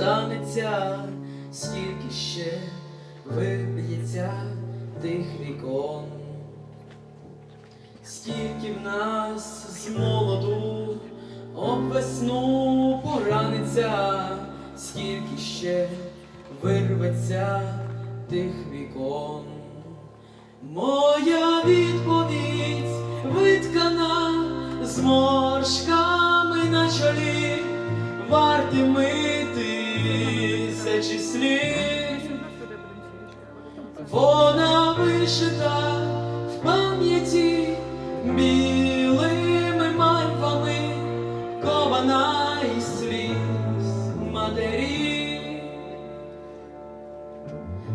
поколиться, скільки ще виб'ється тих вікон, скільки в нас з молоду об весну пораниться, скільки ще вирветься тих вікон. Моя відповідь виткана зморшками на чолі, вартими тисячі слів. Вона вишита в пам'яті білими мальвами, кована із сліз матері.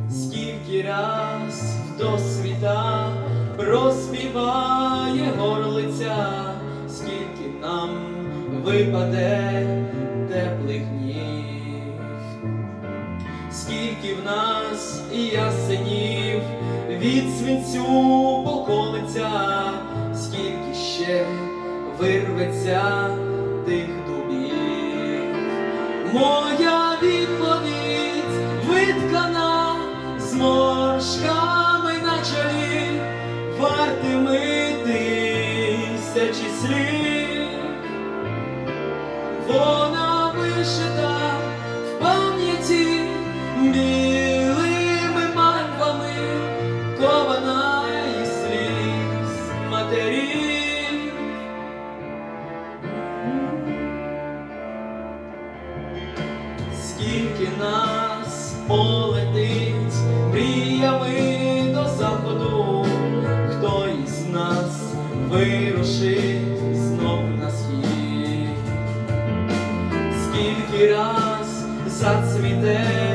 Скільки раз в досвіта проспіває горлиця, скільки нам випаде скільки в нас і ясенів від свинцю поколиться, скільки ще вирветься тих дубів. Моя відповідь виткана зморшками на чолі, вартими тисячі слів. Вона вишита в пам'яті Скільки нас полетить мріями до заходу, хто із нас вирушить знов на схід, скільки раз зацвіте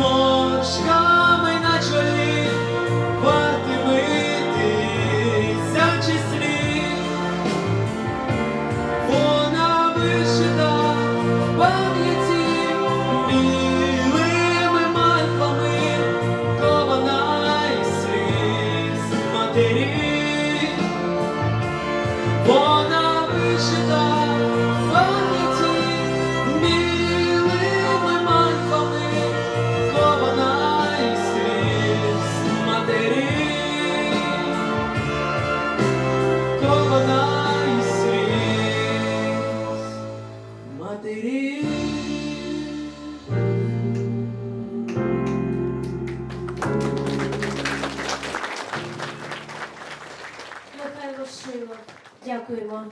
зморшками на чолі, вартими тисячі слів. Вона вишита в пам'яті білими мальвами, кована із сліз матері. Із сліз матері. Дякуємо.